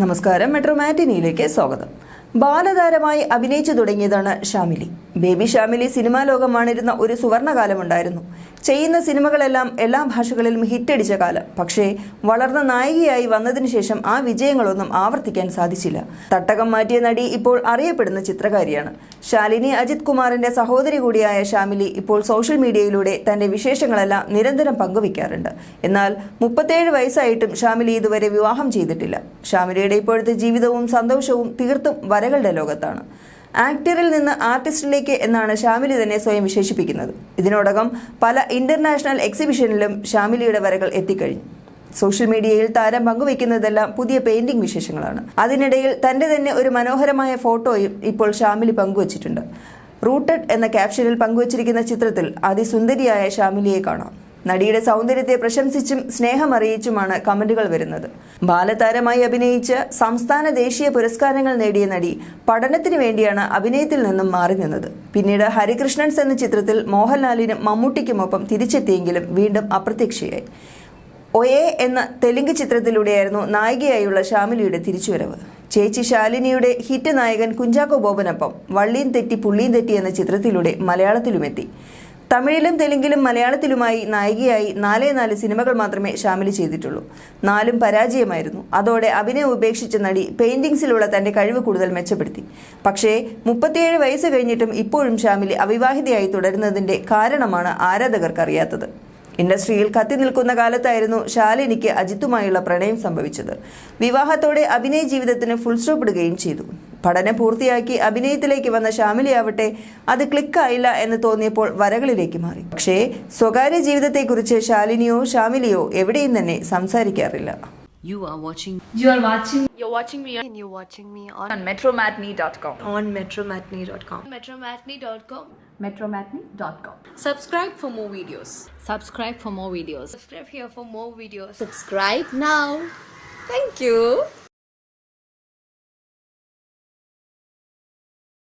നമസ്കാരം. മെട്രോ മാറ്റിനിയിലേക്ക് സ്വാഗതം. ബാലതാരമായി അഭിനയിച്ചു തുടങ്ങിയതാണ് ഷാമിലി. ബേബി ഷാമിലി സിനിമാ ലോകം വാണിരുന്ന ഒരു സുവർണകാലമുണ്ടായിരുന്നു. ചെയ്യുന്ന സിനിമകളെല്ലാം എല്ലാ ഭാഷകളിലും ഹിറ്റടിച്ച കാലം. പക്ഷേ വളർന്ന നായികയായി വന്നതിന് ശേഷം ആ വിജയങ്ങളൊന്നും ആവർത്തിക്കാൻ സാധിച്ചില്ല. തട്ടകം മാറ്റിയ നടി ഇപ്പോൾ അറിയപ്പെടുന്ന ചിത്രകാരിയാണ്. ശാലിനി അജിത് കുമാറിന്റെ സഹോദരി കൂടിയായ ഷാമിലി ഇപ്പോൾ സോഷ്യൽ മീഡിയയിലൂടെ തന്റെ വിശേഷങ്ങളെല്ലാം നിരന്തരം പങ്കുവയ്ക്കാറുണ്ട്. എന്നാൽ മുപ്പത്തേഴ് വയസ്സായിട്ടും ഷാമിലി ഇതുവരെ വിവാഹം ചെയ്തിട്ടില്ല. ഷാമിലിയുടെ ഇപ്പോഴത്തെ ജീവിതവും സന്തോഷവും തീർത്തും വരകളുടെ ലോകത്താണ്. ആക്ടറിൽ നിന്ന് ആർട്ടിസ്റ്റിലേക്ക് എന്നാണ് ഷാമിലി തന്നെ സ്വയം വിശേഷിപ്പിക്കുന്നത്. ഇതിനോടകം പല ഇന്റർനാഷണൽ എക്സിബിഷനിലും ഷാമിലിയുടെ വരകൾ എത്തിക്കഴിഞ്ഞു. സോഷ്യൽ മീഡിയയിൽ താരം പങ്കുവെക്കുന്നതെല്ലാം പുതിയ പെയിന്റിംഗ് വിശേഷങ്ങളാണ്. അതിനിടയിൽ തന്റെ തന്നെ ഒരു മനോഹരമായ ഫോട്ടോയും ഇപ്പോൾ ഷാമിലി പങ്കുവച്ചിട്ടുണ്ട്. റൂട്ടഡ് എന്ന ക്യാപ്ഷനിൽ പങ്കുവച്ചിരിക്കുന്ന ചിത്രത്തിൽ അതിസുന്ദരിയായ ഷാമിലിയെ കാണാം. നടിയുടെ സൗന്ദര്യത്തെ പ്രശംസിച്ചും സ്നേഹമറിയിച്ചുമാണ് കമന്റുകൾ വരുന്നത്. ബാലതാരമായി അഭിനയിച്ച് സംസ്ഥാന ദേശീയ പുരസ്കാരങ്ങൾ നേടിയ നടി പഠനത്തിനു വേണ്ടിയാണ് അഭിനയത്തിൽ നിന്നും മാറി നിന്നത്. പിന്നീട് ഹരികൃഷ്ണൻസ് എന്ന ചിത്രത്തിൽ മോഹൻലാലിനും മമ്മൂട്ടിക്കുമൊപ്പം തിരിച്ചെത്തിയെങ്കിലും വീണ്ടും അപ്രത്യക്ഷയായി. ഒയെ എന്ന തെലുങ്ക് ചിത്രത്തിലൂടെയായിരുന്നു നായികയായുള്ള ഷാമിലിയുടെ തിരിച്ചുവരവ്. ചേച്ചി ശാലിനിയുടെ ഹിറ്റ് നായകൻ കുഞ്ചാക്കോ ബോബനൊപ്പം വള്ളിയും തെറ്റി പുള്ളിയും തെറ്റി എന്ന ചിത്രത്തിലൂടെ മലയാളത്തിലുമെത്തി. തമിഴിലും തെലുങ്കിലും മലയാളത്തിലുമായി നായികയായി നാലേ നാല് സിനിമകൾ മാത്രമേ ഷാമിലി ചെയ്തിട്ടുള്ളൂ. നാലും പരാജയമായിരുന്നു. അതോടെ അഭിനയം ഉപേക്ഷിച്ച നടി പെയിന്റിങ്സിലുള്ള തന്റെ കഴിവ് കൂടുതൽ മെച്ചപ്പെടുത്തി. പക്ഷേ മുപ്പത്തിയേഴ് വയസ്സ് കഴിഞ്ഞിട്ടും ഇപ്പോഴും ഷാമിലി അവിവാഹിതയായി തുടരുന്നതിന്റെ കാരണമാണ് ആരാധകർക്ക് അറിയാത്തത് ഇൻഡസ്ട്രിയിൽ കത്തി നിൽക്കുന്ന കാലത്തായിരുന്നു ശാലിനിക്ക് അജിത്തുമായുള്ള പ്രണയം സംഭവിച്ചത്. വിവാഹത്തോടെ അഭിനയ ജീവിതത്തിന് ഫുൾ സ്റ്റോപ്പ് ഇടുകയും ചെയ്തു. പഠനം പൂർത്തിയാക്കി അഭിനയത്തിലേക്ക് വന്ന ഷാമിലിയാവട്ടെ അത് ക്ലിക്കായില്ല എന്ന് തോന്നിയപ്പോൾ വരകളിലേക്ക് മാറി പക്ഷേ സ്വകാര്യ ജീവിതത്തെക്കുറിച്ച് ശാലിനിയോ ഷാമിലിയോ എവിടെയും തന്നെ സംസാരിക്കാറില്ല You are watching You are watching You're watching me and you're watching me on, on metromatney.com. on metromatney.com. metromatney.com. Metromatney.com. subscribe for more videos subscribe for more videos Subscribe here for more videos. Subscribe now. Thank you.